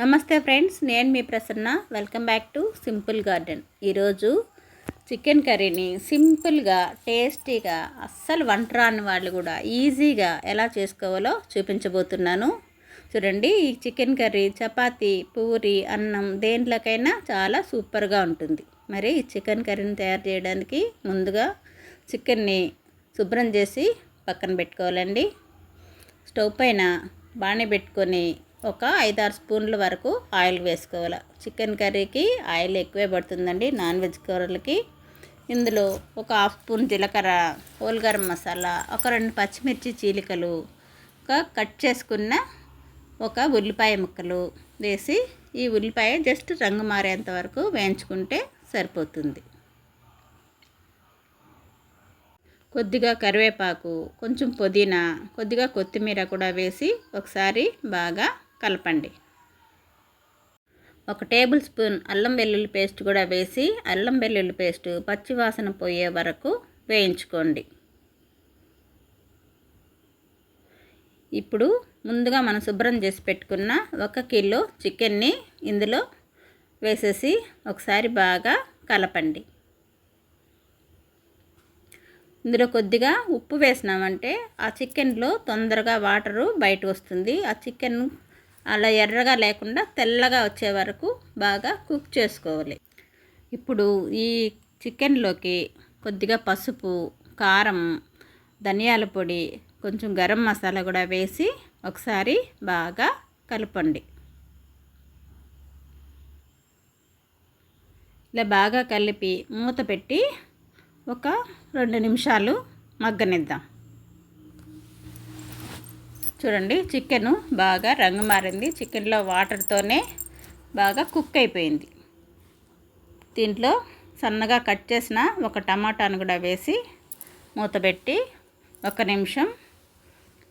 నమస్తే ఫ్రెండ్స్ నేను మీ Prasanna. Welcome back to simple garden ఈరోజు చికెన్ కర్రీని సింపుల్గా టేస్టీగా అస్సలు వంట రాని వాళ్ళు కూడా ఈజీగా ఎలా చేసుకోవాలో చూపించబోతున్నాను. చూడండి ఈ చికెన్ కర్రీ చపాతీ పూరి అన్నం దేంట్లోకైనా చాలా సూపర్గా ఉంటుంది. మరి ఈ చికెన్ కర్రీని తయారు చేయడానికి ముందుగా చికెన్ని శుభ్రం చేసి పక్కన పెట్టుకోవాలండి. స్టవ్ పైన బాణీ పెట్టుకొని ఒక ఐదారు స్పూన్ల వరకు ఆయిల్ వేసుకోవాలి. చికెన్ కర్రీకి ఆయిల్ ఎక్కువే పడుతుందండి నాన్ వెజ్ కూరలకి. ఇందులో ఒక హాఫ్ స్పూన్ జీలకర్ర హోల్ గరం మసాలా ఒక రెండు పచ్చిమిర్చి చీలికలు ఒక కట్ చేసుకున్న ఒక ఉల్లిపాయ ముక్కలు వేసి ఈ ఉల్లిపాయ జస్ట్ రంగు మారేంత వరకు వేయించుకుంటే సరిపోతుంది. కొద్దిగా కరివేపాకు కొంచెం పుదీనా కొద్దిగా కొత్తిమీర కూడా వేసి ఒకసారి బాగా కలపండి. ఒక టేబుల్ స్పూన్ అల్లం వెల్లుల్లి పేస్ట్ కూడా వేసి అల్లం వెల్లుల్లి పేస్ట్ పచ్చివాసన పోయే వరకు వేయించుకోండి. ఇప్పుడు ముందుగా మనం శుభ్రం చేసి పెట్టుకున్న ఒక కిలో చికెన్ని ఇందులో వేసేసి ఒకసారి బాగా కలపండి. ఇందులో కొద్దిగా ఉప్పు వేసినామంటే ఆ చికెన్లో తొందరగా వాటరు బయట వస్తుంది. ఆ చికెన్ అలా ఎర్రగా లేకుండా తెల్లగా వచ్చే వరకు బాగా కుక్ చేసుకోవాలి. ఇప్పుడు ఈ చికెన్లోకి కొద్దిగా పసుపు కారం ధనియాల పొడి కొంచెం గరం మసాలా కూడా వేసి ఒకసారి బాగా కలపండి. ఇలా బాగా కలిపి మూత పెట్టి ఒక రెండు నిమిషాలు మగ్గనిద్దాం. చూడండి చికెను బాగా రంగు మారింది. చికెన్లో వాటర్తోనే బాగా కుక్ అయిపోయింది. దీంట్లో సన్నగా కట్ చేసిన ఒక టమాటాను కూడా వేసి మూతబెట్టి ఒక నిమిషం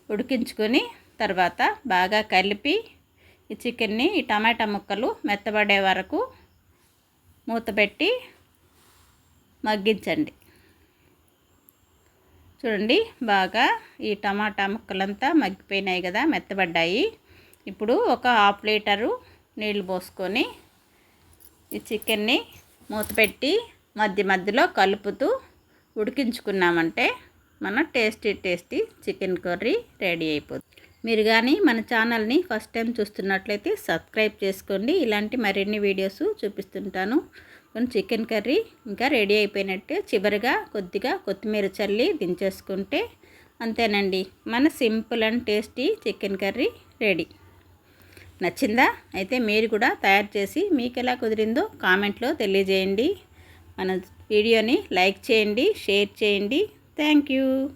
ఉడికించుకొని తర్వాత బాగా కలిపి ఈ చికెన్ని ఈ టమాటా ముక్కలు మెత్తబడే వరకు మూతబెట్టి మగ్గించండి. చూడండి బాగా ఈ టమాటా ముక్కలంతా మగ్గిపోయినాయి కదా మెత్తబడ్డాయి. ఇప్పుడు ఒక హాఫ్ లీటరు నీళ్ళు పోసుకొని ఈ చికెన్ని మూతపెట్టి మధ్య మధ్యలో కలుపుతూ ఉడికించుకున్నామంటే మన tasty tasty chicken curry ready అయిపోతుంది. మీరు కానీ మన ఛానల్ని ఫస్ట్ టైం చూస్తున్నట్లయితే సబ్స్క్రైబ్ చేసుకోండి. ఇలాంటి మరిన్ని వీడియోస్ చూపిస్తుంటాను. కొన్ని చికెన్ కర్రీ ఇంకా రెడీ అయిపోయినట్టు చివరిగా కొద్దిగా కొత్తిమీర చల్లి దించేసుకుంటే అంతేనండి. మన simple and tasty chicken curry ready. నచ్చిందా? అయితే మీరు కూడా తయారు చేసి మీకు ఎలా కుదిరిందో కామెంట్లో తెలియజేయండి. మన వీడియోని లైక్ చేయండి షేర్ చేయండి. Thank you.